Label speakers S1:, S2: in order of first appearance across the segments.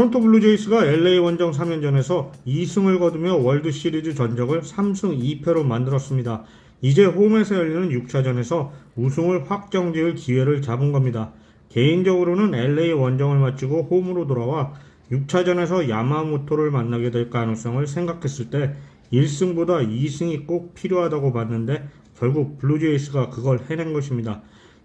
S1: 토론토 블루제이스가 LA 원정 3연전에서 2승을 거두며 월드 시리즈 전적을 3승 2패로 만들었습니다. 이제 홈에서 열리는 6차전에서 우승을 확정지을 기회를 잡은 겁니다. 개인적으로는 LA 원정을 마치고 홈으로 돌아와 6차전에서 야마모토를 만나게 될 가능성을 생각했을 때 1승보다 2승이 꼭 필요하다고 봤는데 결국 블루제이스가 그걸 해낸 것입니다.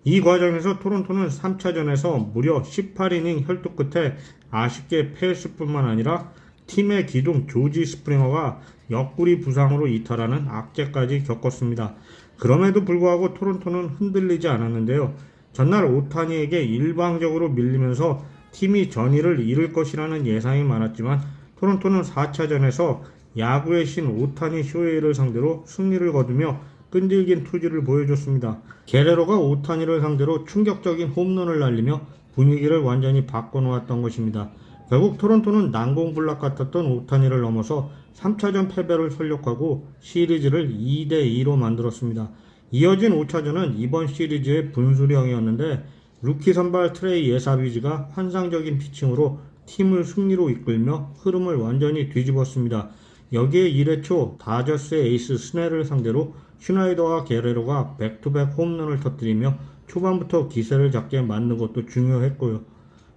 S1: 이 과정에서 토론토는 3차전에서 무려 18이닝 혈투 끝에 아쉽게 패했을 뿐만 아니라 팀의 기둥 조지 스프링어가 옆구리 부상으로 이탈하는 악재까지 겪었습니다. 그럼에도 불구하고 토론토는 흔들리지 않았는데요. 전날 오타니에게 일방적으로 밀리면서 팀이 전의를 잃을 것이라는 예상이 많았지만 토론토는 4차전에서 야구의 신 오타니 쇼헤이를 상대로 승리를 거두며 끈질긴 투지를 보여줬습니다. 게레로가 오타니를 상대로 충격적인 홈런을 날리며 분위기를 완전히 바꿔놓았던 것입니다. 결국 토론토는 난공불락 같았던 오타니를 넘어서 3차전 패배를 설력하고 시리즈를 2대2로 만들었습니다. 이어진 5차전은 이번 시리즈의 분수령이었는데 루키 선발 트레이 예사비지가 환상적인 피칭으로 팀을 승리로 이끌며 흐름을 완전히 뒤집었습니다. 여기에 1회 초 다저스의 에이스 스넬을 상대로 슈나이더와 게레로가 백투백 홈런을 터뜨리며 초반부터 기세를 잡게 만든 것도 중요했고요.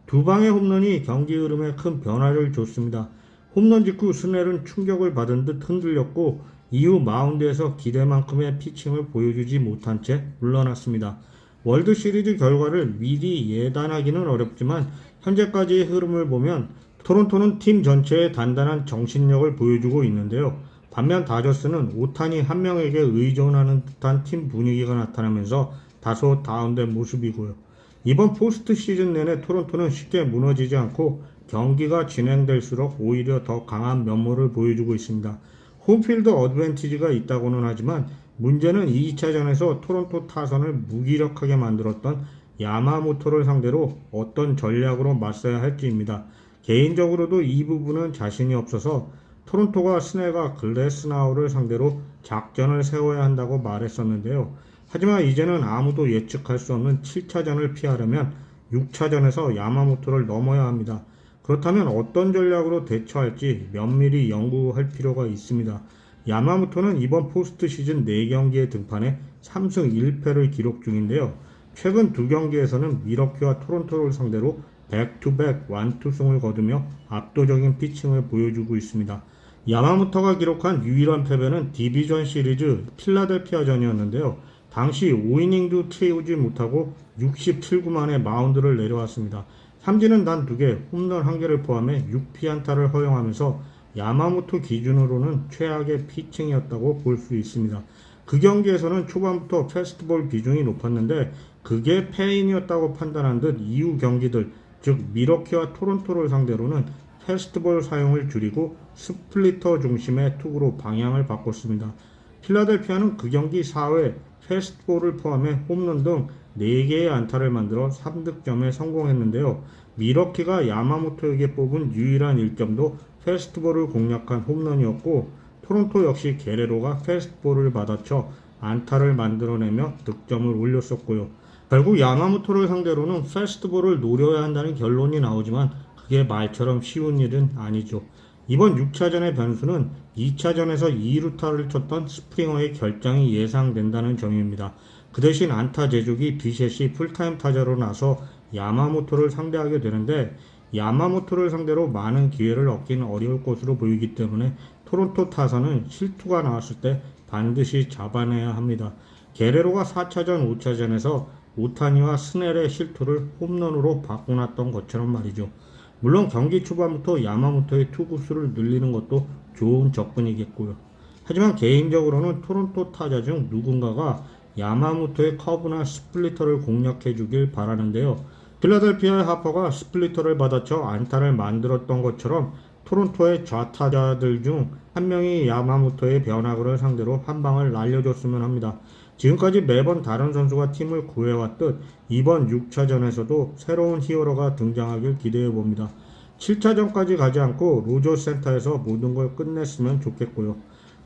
S1: 두 방의 홈런이 경기 흐름에 큰 변화를 줬습니다. 홈런 직후 스넬은 충격을 받은 듯 흔들렸고 이후 마운드에서 기대만큼의 피칭을 보여주지 못한 채 물러났습니다. 월드 시리즈 결과를 미리 예단하기는 어렵지만 현재까지의 흐름을 보면 토론토는 팀 전체의 단단한 정신력을 보여주고 있는데요. 반면 다저스는 오탄이 한 명에게 의존하는 듯한 팀 분위기가 나타나면서 다소 다운된 모습이고요. 이번 포스트 시즌 내내 토론토는 쉽게 무너지지 않고 경기가 진행될수록 오히려 더 강한 면모를 보여주고 있습니다. 홈필드 어드밴티지가 있다고는 하지만 문제는 2차전에서 토론토 타선을 무기력하게 만들었던 야마모토를 상대로 어떤 전략으로 맞서야 할지입니다. 개인적으로도 이 부분은 자신이 없어서 토론토가 스네가 글래스나우를 상대로 작전을 세워야 한다고 말했었는데요. 하지만 이제는 아무도 예측할 수 없는 7차전을 피하려면 6차전에서 야마모토를 넘어야 합니다. 그렇다면 어떤 전략으로 대처할지 면밀히 연구할 필요가 있습니다. 야마모토는 이번 포스트 시즌 4경기에 등판해 3승 1패를 기록 중인데요. 최근 두 경기에서는 미러키와 토론토를 상대로 백투백 완투승을 거두며 압도적인 피칭을 보여주고 있습니다. 야마모토가 기록한 유일한 패배는 디비전 시리즈 필라델피아전이었는데요. 당시 5이닝도 채우지 못하고 67구 만에 마운드를 내려왔습니다. 삼진은 단 2개, 홈런 1개를 포함해 6피안타를 허용하면서 야마모토 기준으로는 최악의 피칭이었다고 볼 수 있습니다. 그 경기에서는 초반부터 페스트볼 비중이 높았는데 그게 패인이었다고 판단한 듯 이후 경기들 즉 미러키와 토론토를 상대로는 페스트볼 사용을 줄이고 스플리터 중심의 투구로 방향을 바꿨습니다. 필라델피아는 그 경기 4회 페스트볼을 포함해 홈런 등 4개의 안타를 만들어 3득점에 성공했는데요. 미러키가 야마모토에게 뽑은 유일한 1점도 페스트볼을 공략한 홈런이었고 토론토 역시 게레로가 페스트볼을 받아쳐 안타를 만들어내며 득점을 올렸었고요. 결국 야마모토를 상대로는 페스트볼을 노려야 한다는 결론이 나오지만 그게 말처럼 쉬운 일은 아니죠. 이번 6차전의 변수는 2차전에서 2루타를 쳤던 스프링어의 결장이 예상된다는 점입니다. 그 대신 안타 제조기 비셋이 풀타임 타자로 나서 야마모토를 상대하게 되는데 야마모토를 상대로 많은 기회를 얻기는 어려울 것으로 보이기 때문에 토론토 타선은 실투가 나왔을 때 반드시 잡아내야 합니다. 게레로가 4차전, 5차전에서 오타니와 스넬의 실투를 홈런으로 바꿔놨던 것처럼 말이죠. 물론 경기 초반부터 야마모토의 투구수를 늘리는 것도 좋은 접근이겠고요. 하지만 개인적으로는 토론토 타자 중 누군가가 야마모토의 커브나 스플리터를 공략해 주길 바라는데요. 필라델피아의 하퍼가 스플리터를 받아쳐 안타를 만들었던 것처럼 토론토의 좌타자들 중 한 명이 야마모토의 변화구를 상대로 한 방을 날려줬으면 합니다. 지금까지 매번 다른 선수가 팀을 구해왔듯 이번 6차전에서도 새로운 히어로가 등장하길 기대해 봅니다. 7차전까지 가지 않고 로저 센터에서 모든 걸 끝냈으면 좋겠고요.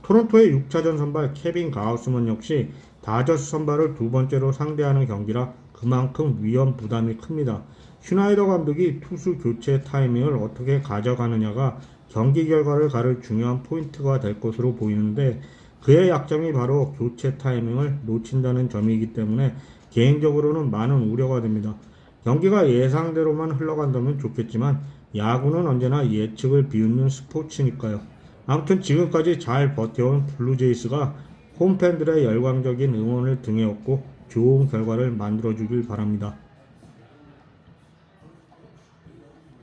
S1: 토론토의 6차전 선발 케빈 가우스먼 역시 다저스 선발을 두 번째로 상대하는 경기라 그만큼 위험 부담이 큽니다. 슈나이더 감독이 투수 교체 타이밍을 어떻게 가져가느냐가 경기 결과를 가를 중요한 포인트가 될 것으로 보이는데 그의 약점이 바로 교체 타이밍을 놓친다는 점이기 때문에 개인적으로는 많은 우려가 됩니다. 경기가 예상대로만 흘러간다면 좋겠지만 야구는 언제나 예측을 비웃는 스포츠니까요. 아무튼 지금까지 잘 버텨온 블루제이스가 홈팬들의 열광적인 응원을 등에 업고 좋은 결과를 만들어 주길 바랍니다.